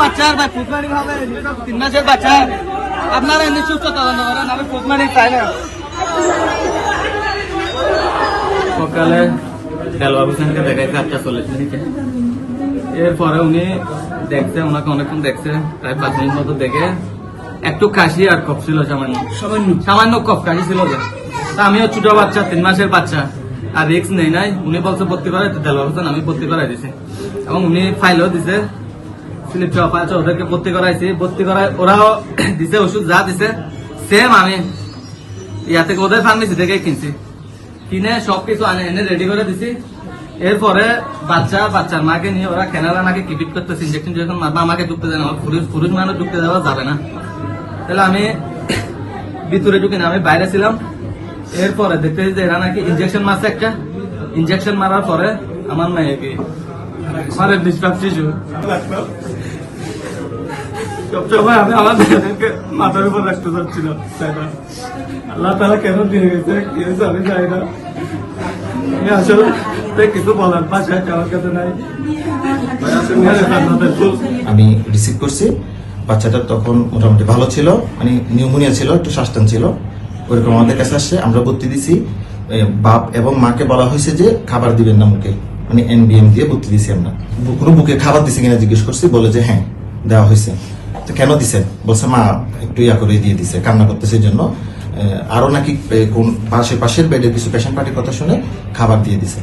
বাচ্চার ভাই ফুটমারি ভাবে তিন মাসের বাচ্চা। আপনারা এমনি সুস্থ তদন্ত করেন আমি ফুটমারি চাই না। সকালে হোসেনকে দেখাইছে আটটা চল্লিশ মিনিটে। এরপরে উনি দেখছে ওনাকে অনেকক্ষণ দেখছে প্রায় পাঁচ মিনিট মতো দেখে একটু কাশি আর কফ ছিল সামান্য। সামান্য। সামান্য কফ কাশি ছিল যে। তা আমিও ছোট বাচ্চা তিন মাসের বাচ্চা। আর রিক্স নেই নাই। উনি বলছে, ভর্তি করাই দেলওয়ার হোসেন আমি ভর্তি করাই দিছি। এবং উনি ফাইলও দিছে। স্লিপ আছে ওদেরকে ভর্তি করাইছি। ভর্তি করাই, ওরাও দিছে ওষুধ, যা দিছে সেম আমি। ইয়া থেকে ওদের ফার্মেসি থেকে কিনছি। কিনে সবকিছু আনে, এনে রেডি করে দিছি। এরপরে বাচ্চা, বাচ্চার মাকে নিয়ে ওরা কেনারা নাকি কিপিট করতেছে ইঞ্জেকশন যখন মারবা, আমাকে ঢুকতে দেয় না। পুরুষ পুরুষ মানুষ ঢুকতে দেওয়া যাবে না। তাহলে আমি ভিতরে ঢুকি না, আমি বাইরে ছিলাম। এরপরে দেখতে যে এরা নাকি ইঞ্জেকশন মারছে একটা। ইঞ্জেকশন মারার পরে আমার মেয়েকে। মাথার উপর কি আমি জানি না। আমি বলার নাই। আমি রিসিভ করছি। বাচ্চাটা তখন মোটামুটি ভালো ছিল মানে নিউমোনিয়া ছিল, একটু শ্বাসটান ছিল। ওইরকম আমাদের কাছে আসছে আমরা ভর্তি দিছি বাপ এবং মাকে বলা হয়েছে যে খাবার দিবেন না মুখে। মানে এনবিএম দিয়ে ভর্তি দিছি আমরা। কোনো বুকে খাবার দিছে কিনা জিজ্ঞেস করছি, বলে যে হ্যাঁ দেওয়া হয়েছে। তো কেন দিছেন বলছে, মা, একটু ইয়া করে দিয়ে দিছে, কান্না করতেছে এই জন্য। আরও নাকি কোন পাশে পাশের বেডের কিছু পেশেন্ট পার্টির কথা শুনে খাবার দিয়ে দিছে।